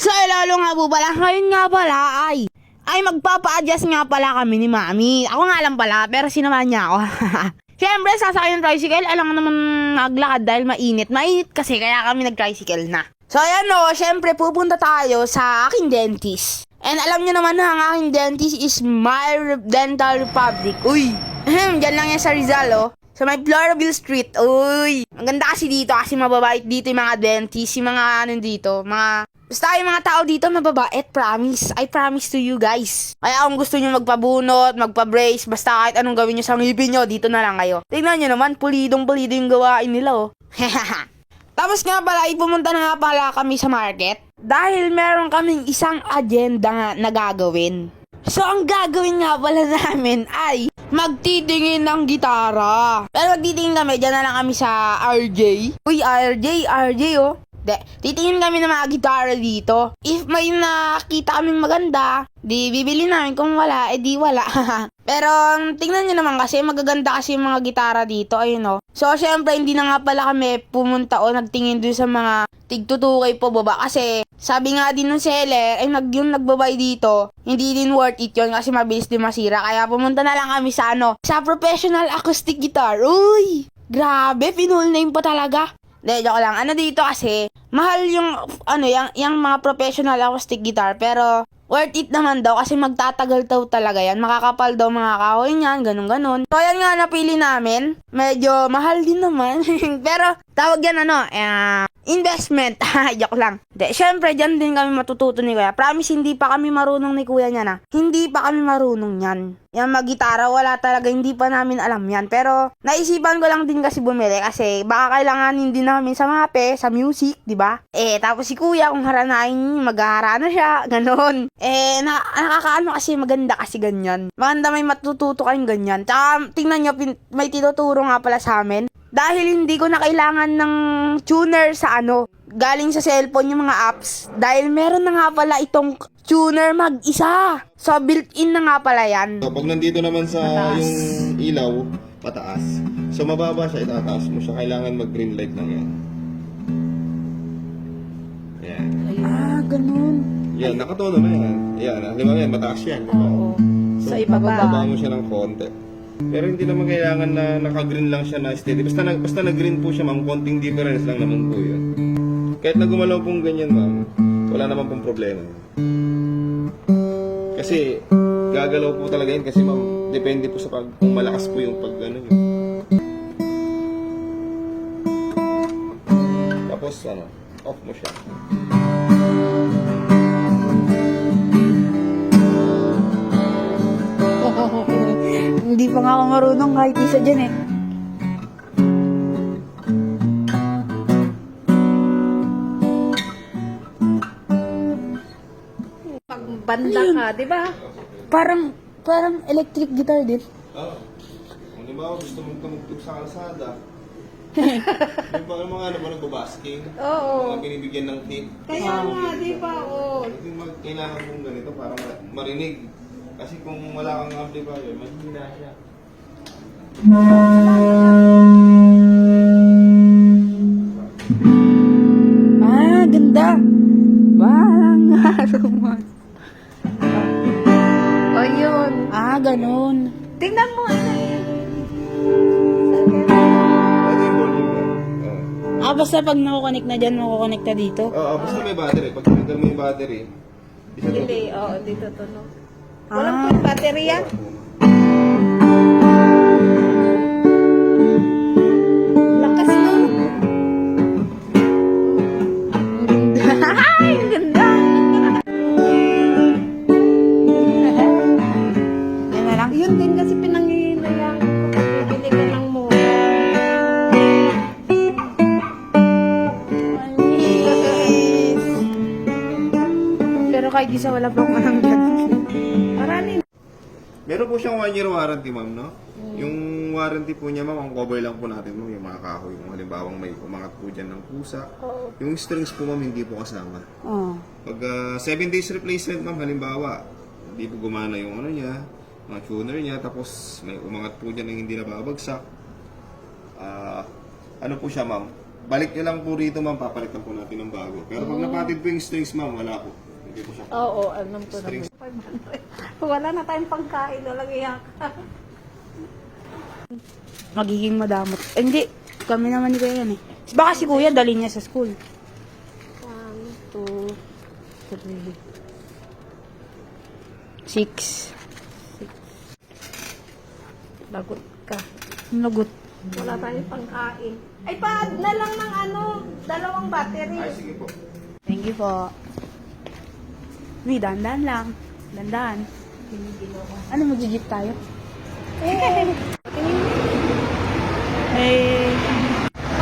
So, lalo nga po pala, ngayon nga pala ay, ay magpapa-adjust nga pala kami ni Mami. Ako nga lang pala, pero sinamahan niya ako. Siyempre, sasakay ng tricycle, alam naman maglakad dahil mainit. Mainit kasi, kaya kami nag-tricycle na. So, ayan o, siyempre, pupunta tayo sa aking dentist. And alam niyo naman na ang aking dentist is My Dental Republic. Uy, ahem, dyan lang yan sa Rizal, oh. Sa may Floraville Street. Uy, ang ganda kasi dito kasi mababait dito yung mga dentist, yung mga ano dito, mga Basta yung mga tao dito mababait, promise. I promise to you guys. Kaya kung gusto nyo magpabunot, magpa-brace, basta kahit anong gawin nyo sa ngipin nyo, dito na lang kayo. Tingnan nyo naman, pulidong pulido yung gawain nila oh. Tapos nga pala, ipumunta na nga pala kami sa market. Dahil meron kaming isang agenda nga na gagawin. So, ang gagawin nga pala namin ay magtitingin ng gitara. Pero magtitingin kami, dyan na lang kami sa RJ. Uy, RJ, RJ oh. De, titingin kami ng mga gitara dito. If may nakita kaming maganda, di bibili namin. Kung wala, eh di wala. Pero tingnan nyo naman kasi magaganda kasi yung mga gitara dito. Ayun oh. So syempre hindi na nga pala kami pumunta o nagtingin dun sa mga tigtutukay po baba. Kasi sabi nga din ng seller, ay nag, yung nagbabay dito, hindi din worth it yun kasi mabilis din masira. Kaya pumunta na lang kami sa ano, sa professional acoustic guitar. Uy! Grabe, pinull name pa talaga. Hindi, joke lang. Ano dito kasi, mahal yung, ano, yung, yung mga professional acoustic guitar, pero worth it naman daw kasi magtatagal daw talaga yan. Makakapal daw mga kahoy niyan, ganun-ganun. So, yan nga napili namin. Medyo mahal din naman. pero, tawag yan ano, eh, investment. joke lang. De, syempre, dyan din kami matututo ni Kuya. Promise, hindi pa kami marunong ni Kuya niya na. Hindi pa kami marunong yan. Yung mag-gitara, wala talaga, hindi pa namin alam yan. Pero, naisipan ko lang din kasi bumili kasi baka kailanganin din namin sa mape, sa music, di ba? Eh, tapos si kuya, kung haranain, maghahara siya, ganon. Eh, na, nakakaano kasi, maganda kasi ganyan. Maganda may matututo kayong ganyan. Tsaka, tingnan nyo, may tinuturo nga pala sa amin. Dahil hindi ko na kailangan ng tuner sa ano, galing sa cellphone yung mga apps. Dahil meron na nga pala itong tuner mag-isa. So, built-in na nga pala yan. So, pag nandito naman sa yung ilaw, pataas. So, mababa siya, itataas mo siya. Kailangan mag-green light lang yan. Yan. Ah, ganun. Yan, nakatono na yan. Yan, halimbawa yan, mataas yan. di ba? Sa ibaba. Bababa mo siya ng konti. Pero hindi naman kailangan na naka-green lang siya na steady. Basta, na, basta na-green po siya, ma'am. Konting difference lang naman po yun. Kahit na gumalaw pong ganyan, ma'am, wala naman pong problema. Kasi, gagalaw po talaga yun kasi, ma'am, depende po sa pag, kung malakas po yung pag, ano yun. Tapos, ano, off mo siya. Hindi pa nga ako marunong kahit isa dyan eh. Pag banda ka, di ba? Parang, parang electric guitar din. Oo. Kung di ba gusto mong tumugtog sa kalsada, yung pa mga ano ba nagbabasking, Oo. mga binibigyan ng tip, Kaya nga, di ba? Oo. kailangan kong ganito para ma- marinig. Kasi kung wala kang amplifier, mahina siya. Ah, ganda. Parang aromas. O yun. Ah, ganun. Tingnan mo. ano yun. Ito yung volume mo. Oo. Ah, basta pag nakukonek na dyan, makukonek na dito. Oo, basta may battery. Pag tinanggal mo yung battery, to. Delay. Oo, dito to, Ah. Walang full battery yan. Lakas no? Ay, ganda. Yan na lang. Yun din kasi Kahit isa wala pa akong anong dyan. Marami. Meron po siyang one year warranty, ma'am, no? Yung warranty po niya, ma'am, ang cover lang po natin, ma'am, yung mga kahoy. Kung halimbawang may umangat po dyan ng pusa. Yung strings po, ma'am, hindi po kasama. Oh. Pag 7 days replacement, ma'am, halimbawa, hindi po gumana yung ano niya, mga tuner niya, tapos may umangat po dyan na hindi nababagsak. Ah, ano po siya, ma'am? balik nyo lang po rito ma'am, papalitan po natin ng bago. Pero pag napatid po yung strings ma'am, wala po. Hindi po siya. Oo, alam ko Strings. naman. Wala na tayong pangkain. Walang iyak. Magiging madamot. Eh, hindi. Kami naman ni Kuya yan eh. Baka si Kuya dali niya sa school. One, two, Three. Six. lagot ka. Nagot. Wala tayong pangkain. Ay, pa na lang ng ano, dalawang battery. Ay, sige po. Thank you po. Uy, dandan lang. Dandan. Ano, mag-jeep tayo? Eh,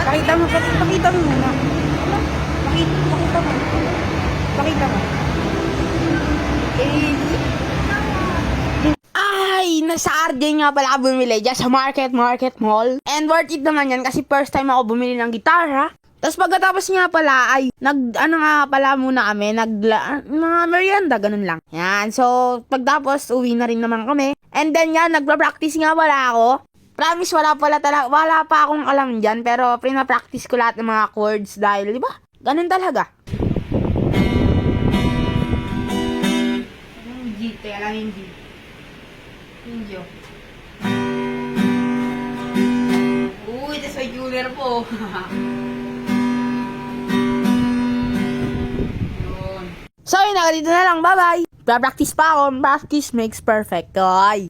pakita mo, pakita, pakita mo muna. Pakita, pakita mo. Pakita mo. Eh, ay, nasa RJ nga pala ako bumili dyan sa Market Market Mall. And worth it naman yan kasi first time ako bumili ng gitara. Tapos pagkatapos nga pala ay nag ano nga pala muna kami, nag mga merienda ganun lang. Yan. So pagtapos uwi na rin naman kami. And then yan nagpa-practice nga pala ako. Promise wala pala talaga wala pa akong alam diyan pero pina-practice ko lahat ng mga chords dahil di ba? Ganun talaga. Yung G, kaya lang yung G. Indio. Uy, tas may jeweler po. Yun na, dito na lang. Bye-bye. Practice pa ako. Practice makes perfect. Ay.